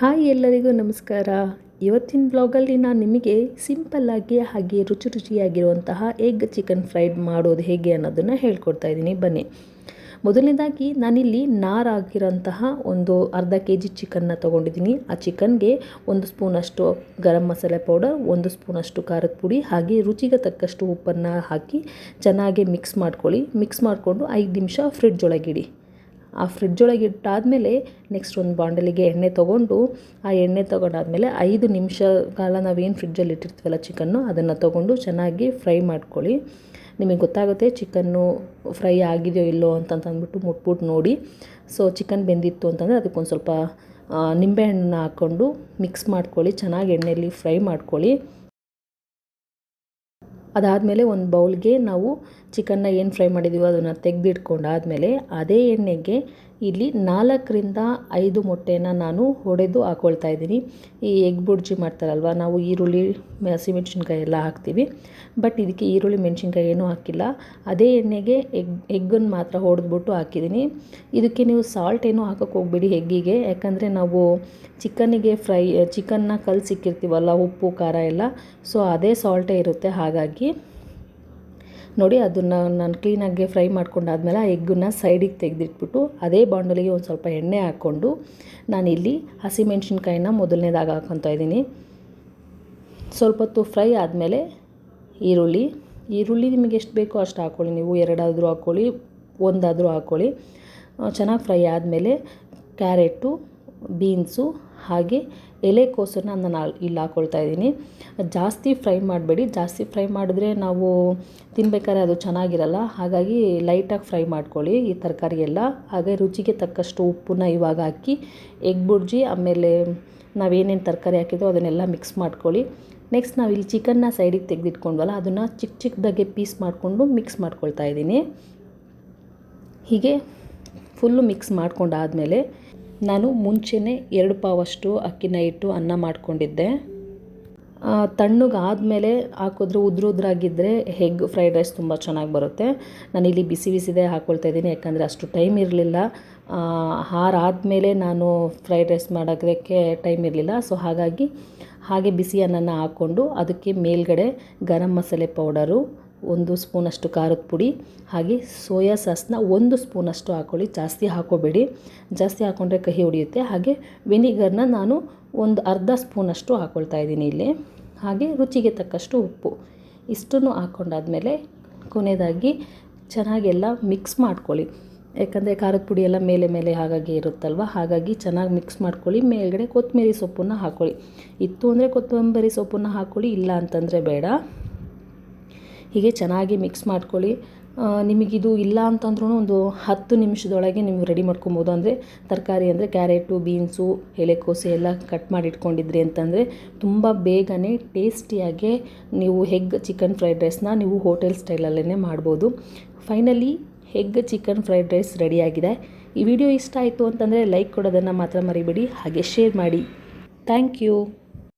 Hi ಎಲ್ಲರಿಗೂ ನಮಸ್ಕಾರ. ಇವತ್ತಿನ ಬ್ಲಾಗಲ್ಲಿ ನಾನು ನಿಮಗೆ ಸಿಂಪಲ್ಲಾಗಿ ಹಾಗೆ ರುಚಿ ರುಚಿಯಾಗಿರುವಂತಹ ಎಗ್ ಚಿಕನ್ ಫ್ರೈಡ್ ಮಾಡೋದು ಹೇಗೆ ಅನ್ನೋದನ್ನು ಹೇಳ್ಕೊಡ್ತಾ ಇದ್ದೀನಿ. ಬನ್ನಿ. ಮೊದಲನೇದಾಗಿ ನಾನಿಲ್ಲಿ ನಾರಾಗಿರೋಂತಹ ಒಂದು ಅರ್ಧ ಕೆ ಜಿ ಚಿಕನ್ನ ತೊಗೊಂಡಿದ್ದೀನಿ. ಆ ಚಿಕನ್ಗೆ ಒಂದು ಸ್ಪೂನಷ್ಟು ಗರಂ ಮಸಾಲೆ ಪೌಡರ್ ಒಂದು ಸ್ಪೂನಷ್ಟು ಖಾರದ ಪುಡಿ, ಹಾಗೆ ರುಚಿಗೆ ತಕ್ಕಷ್ಟು ಉಪ್ಪನ್ನು ಹಾಕಿ ಚೆನ್ನಾಗಿ ಮಿಕ್ಸ್ ಮಾಡ್ಕೊಳ್ಳಿ. ಮಿಕ್ಸ್ ಮಾಡಿಕೊಂಡು ಐದು ನಿಮಿಷ ಫ್ರಿಡ್ಜ್ ಒಳಗಿಡಿ. ಆ ಫ್ರಿಡ್ಜ್ ಒಳಗೆ ಇಟ್ಟಾದಮೇಲೆ ನೆಕ್ಸ್ಟ್ ಒಂದು ಬಾಂಡಲಿಗೆ ಎಣ್ಣೆ ತೊಗೊಂಡು, ಆ ಎಣ್ಣೆ ತೊಗೊಂಡಾದಮೇಲೆ ಐದು ನಿಮಿಷ ಕಾಲ ನಾವೇನು ಫ್ರಿಡ್ಜಲ್ಲಿ ಇಟ್ಟಿರ್ತೀವಲ್ಲ ಚಿಕನ್ನು ಅದನ್ನು ತೊಗೊಂಡು ಚೆನ್ನಾಗಿ ಫ್ರೈ ಮಾಡ್ಕೊಳ್ಳಿ. ನಿಮಗೆ ಗೊತ್ತಾಗುತ್ತೆ ಚಿಕನ್ನು ಫ್ರೈ ಆಗಿದೆಯೋ ಇಲ್ಲೋ ಅಂತಂತಂದ್ಬಿಟ್ಟು ಮುಟ್ಬಿಟ್ಟು ನೋಡಿ. ಸೊ ಚಿಕನ್ ಬೆಂದಿತ್ತು ಅಂತಂದರೆ ಅದಕ್ಕೊಂದು ಸ್ವಲ್ಪ ನಿಂಬೆಹಣ್ಣನ್ನ ಹಾಕ್ಕೊಂಡು ಮಿಕ್ಸ್ ಮಾಡ್ಕೊಳ್ಳಿ, ಚೆನ್ನಾಗಿ ಎಣ್ಣೆಯಲ್ಲಿ ಫ್ರೈ ಮಾಡ್ಕೊಳ್ಳಿ. ಅದಾದಮೇಲೆ ಒಂದು ಬೌಲ್ಗೆ ನಾವು ಚಿಕನ್ನ ಏನು ಫ್ರೈ ಮಾಡಿದ್ದೀವೋ ಅದನ್ನು ತೆಗೆದಿಟ್ಕೊಂಡಾದಮೇಲೆ ಅದೇ ಎಣ್ಣೆಗೆ ಇಲ್ಲಿ ನಾಲ್ಕರಿಂದ ಐದು ಮೊಟ್ಟೆನ ನಾನು ಹೊಡೆದು ಹಾಕ್ಕೊಳ್ತಾ ಇದ್ದೀನಿ. ಈ ಎಗ್ ಬುರ್ಜಿ ಮಾಡ್ತಾರಲ್ವ, ನಾವು ಈರುಳ್ಳಿ ಹಸಿಮೆಣ್ಸಿನ್ಕಾಯಿ ಎಲ್ಲ ಹಾಕ್ತೀವಿ. ಬಟ್ ಇದಕ್ಕೆ ಈರುಳ್ಳಿ, ಮೆಣಸಿನ್ಕಾಯಿ ಏನೂ ಹಾಕಿಲ್ಲ. ಅದೇ ಎಣ್ಣೆಗೆ ಎಗ್ ಎಗ್ಗನ್ನು ಮಾತ್ರ ಹೊಡೆದ್ಬಿಟ್ಟು ಹಾಕಿದ್ದೀನಿ. ಇದಕ್ಕೆ ನೀವು ಸಾಲ್ಟ್ ಏನೂ ಹಾಕೋಕ್ಕೆ ಹೋಗ್ಬೇಡಿ ಎಗ್ಗಿಗೆ ಯಾಕಂದರೆ ನಾವು ಚಿಕನ್ನಿಗೆ ಫ್ರೈ, ಚಿಕನ್ನ ಕಲ್ಸಿಕ್ಕಿರ್ತೀವಲ್ಲ ಉಪ್ಪು, ಖಾರ ಎಲ್ಲ. ಸೊ ಅದೇ ಸಾಲ್ಟೇ ಇರುತ್ತೆ ಹಾಗಾಗಿ. ನೋಡಿ ಅದನ್ನು ನಾನು ಕ್ಲೀನಾಗಿ ಫ್ರೈ ಮಾಡ್ಕೊಂಡಾದ್ಮೇಲೆ ಆ ಎಗ್ಗನ್ನು ಸೈಡಿಗೆ ತೆಗೆದಿಟ್ಬಿಟ್ಟು ಅದೇ ಬಾಂಡಲಿಗೆ ಒಂದು ಸ್ವಲ್ಪ ಎಣ್ಣೆ ಹಾಕ್ಕೊಂಡು ನಾನಿಲ್ಲಿ ಹಸಿಮೆಣ್ಸಿನ್ಕಾಯಿನ ಮೊದಲನೇದಾಗಿ ಹಾಕ್ಕೊತಾ ಇದ್ದೀನಿ. ಸ್ವಲ್ಪ ಹೊತ್ತು ಫ್ರೈ ಆದಮೇಲೆ ಈರುಳ್ಳಿ. ಈರುಳ್ಳಿ ನಿಮಗೆ ಎಷ್ಟು ಬೇಕೋ ಅಷ್ಟು ಹಾಕ್ಕೊಳ್ಳಿ ನೀವು ಎರಡಾದರೂ ಹಾಕ್ಕೊಳ್ಳಿ ಒಂದಾದರೂ ಹಾಕ್ಕೊಳ್ಳಿ ಚೆನ್ನಾಗಿ ಫ್ರೈ ಆದಮೇಲೆ ಕ್ಯಾರೆಟು ಬೀನ್ಸು ಹಾಗೆ ಎಲೆಕೋಸನ್ನು ನಾನು ಇಲ್ಲಿ ಹಾಕ್ಕೊಳ್ತಾ ಇದ್ದೀನಿ. ಜಾಸ್ತಿ ಫ್ರೈ ಮಾಡಬೇಡಿ. ಜಾಸ್ತಿ ಫ್ರೈ ಮಾಡಿದ್ರೆ ನಾವು ತಿನ್ಬೇಕಾದ್ರೆ ಅದು ಚೆನ್ನಾಗಿರಲ್ಲ. ಹಾಗಾಗಿ ಲೈಟಾಗಿ ಫ್ರೈ ಮಾಡ್ಕೊಳ್ಳಿ ಈ ತರಕಾರಿ ಎಲ್ಲ ಹಾಗೆ ರುಚಿಗೆ ತಕ್ಕಷ್ಟು ಉಪ್ಪನ್ನ ಇವಾಗ ಹಾಕಿ ಎಗ್ ಬುರ್ಜಿ, ಆಮೇಲೆ ನಾವೇನೇನು ತರಕಾರಿ ಹಾಕಿದ್ರು ಅದನ್ನೆಲ್ಲ ಮಿಕ್ಸ್ ಮಾಡ್ಕೊಳ್ಳಿ. ನೆಕ್ಸ್ಟ್ ನಾವು ಇಲ್ಲಿ ಚಿಕನ್ನ ಸೈಡಿಗೆ ತೆಗೆದಿಟ್ಕೊಂಡ್ವಲ್ಲ, ಅದನ್ನು ಚಿಕ್ಕ ಚಿಕ್ಕದಾಗೆ ಪೀಸ್ ಮಾಡಿಕೊಂಡು ಮಿಕ್ಸ್ ಮಾಡ್ಕೊಳ್ತಾ ಇದ್ದೀನಿ. ಹೀಗೆ ಫುಲ್ಲು ಮಿಕ್ಸ್ ಮಾಡ್ಕೊಂಡಾದಮೇಲೆ ನಾನು ಮುಂಚೆನೇ ಎರಡು ಪಾವಷ್ಟು ಅಕ್ಕಿನ ಇಟ್ಟು ಅನ್ನ ಮಾಡ್ಕೊಂಡಿದ್ದೆ. ತಣ್ಣಗಾದಮೇಲೆ ಹಾಕಿದ್ರೆ ಉದ್ರ ಉದ್ರಾಗಿದ್ದರೆ ಹೆಗ್ ಫ್ರೈಡ್ ರೈಸ್ ತುಂಬ ಚೆನ್ನಾಗಿ ಬರುತ್ತೆ. ನಾನು ಇಲ್ಲಿ ಬಿಸಿ ಬಿಸಿದೇ ಹಾಕ್ಕೊಳ್ತಾ ಇದ್ದೀನಿ, ಯಾಕಂದರೆ ಅಷ್ಟು ಟೈಮ್ ಇರಲಿಲ್ಲ. ಹಾರಾದಮೇಲೆ ನಾನು ಫ್ರೈಡ್ ರೈಸ್ ಮಾಡೋದಕ್ಕೆ ಟೈಮ್ ಇರಲಿಲ್ಲ. ಸೊ ಹಾಗಾಗಿ ಹಾಗೆ ಬಿಸಿ ಅನ್ನನ ಹಾಕ್ಕೊಂಡು ಅದಕ್ಕೆ ಮೇಲ್ಗಡೆ ಗರಂ ಮಸಾಲೆ ಪೌಡರು ಒಂದು ಸ್ಪೂನಷ್ಟು ಖಾರದ ಪುಡಿ, ಹಾಗೆ ಸೋಯಾ ಸಾಸ್ನ ಒಂದು ಸ್ಪೂನಷ್ಟು ಹಾಕ್ಕೊಳ್ಳಿ ಜಾಸ್ತಿ ಹಾಕೋಬೇಡಿ. ಜಾಸ್ತಿ ಹಾಕ್ಕೊಂಡ್ರೆ ಕಹಿ ಹೊಡೆಯುತ್ತೆ. ಹಾಗೆ ವಿನಿಗರ್ನ ನಾನು ಒಂದು ಅರ್ಧ ಸ್ಪೂನಷ್ಟು ಹಾಕ್ಕೊಳ್ತಾ ಇದ್ದೀನಿ ಇಲ್ಲಿ. ಹಾಗೆ ರುಚಿಗೆ ತಕ್ಕಷ್ಟು ಉಪ್ಪು. ಇಷ್ಟನ್ನು ಹಾಕ್ಕೊಂಡಾದಮೇಲೆ ಕೊನೆಯದಾಗಿ ಚೆನ್ನಾಗೆಲ್ಲ ಮಿಕ್ಸ್ ಮಾಡ್ಕೊಳ್ಳಿ. ಯಾಕಂದರೆ ಖಾರದ ಪುಡಿ ಎಲ್ಲ ಮೇಲೆ ಮೇಲೆ ಹಾಗಾಗಿ ಇರುತ್ತಲ್ವ? ಹಾಗಾಗಿ ಚೆನ್ನಾಗಿ ಮಿಕ್ಸ್ ಮಾಡ್ಕೊಳ್ಳಿ. ಮೇಲ್ಗಡೆ ಕೊತ್ತಂಬರಿ ಸೊಪ್ಪನ್ನು ಹಾಕ್ಕೊಳ್ಳಿ ಇತ್ತು ಅಂದರೆ ಕೊತ್ತಂಬರಿ ಸೊಪ್ಪನ್ನು ಹಾಕ್ಕೊಳ್ಳಿ ಇಲ್ಲ ಅಂತಂದರೆ ಬೇಡ. ಹೀಗೆ ಚೆನ್ನಾಗಿ ಮಿಕ್ಸ್ ಮಾಡ್ಕೊಳ್ಳಿ. ನಿಮಗಿದು ಇಲ್ಲ ಅಂತಂದ್ರೂ ಒಂದು ಹತ್ತು ನಿಮಿಷದೊಳಗೆ ನೀವು ರೆಡಿ ಮಾಡ್ಕೊಬೋದು. ಅಂದರೆ ತರಕಾರಿ ಅಂದರೆ ಕ್ಯಾರೆಟು, ಬೀನ್ಸು, ಎಲೆಕೋಸು ಎಲ್ಲ ಕಟ್ ಮಾಡಿ ಇಟ್ಕೊಂಡಿದ್ರಿ ಅಂತಂದರೆ ತುಂಬ ಬೇಗನೆ ಟೇಸ್ಟಿಯಾಗೆ ನೀವು ಹೆಗ್ ಚಿಕನ್ ಫ್ರೈಡ್ ರೈಸ್ನ ನೀವು ಹೋಟೆಲ್ ಸ್ಟೈಲಲ್ಲೇ ಮಾಡ್ಬೋದು. Finally egg chicken fried rice ರೆಡಿಯಾಗಿದೆ ಈ ವಿಡಿಯೋ ಇಷ್ಟ ಆಯಿತು ಅಂತಂದರೆ ಲೈಕ್ ಕೊಡೋದನ್ನು ಮಾತ್ರ ಮರಿಬೇಡಿ. ಹಾಗೆ ಶೇರ್ ಮಾಡಿ. Thank you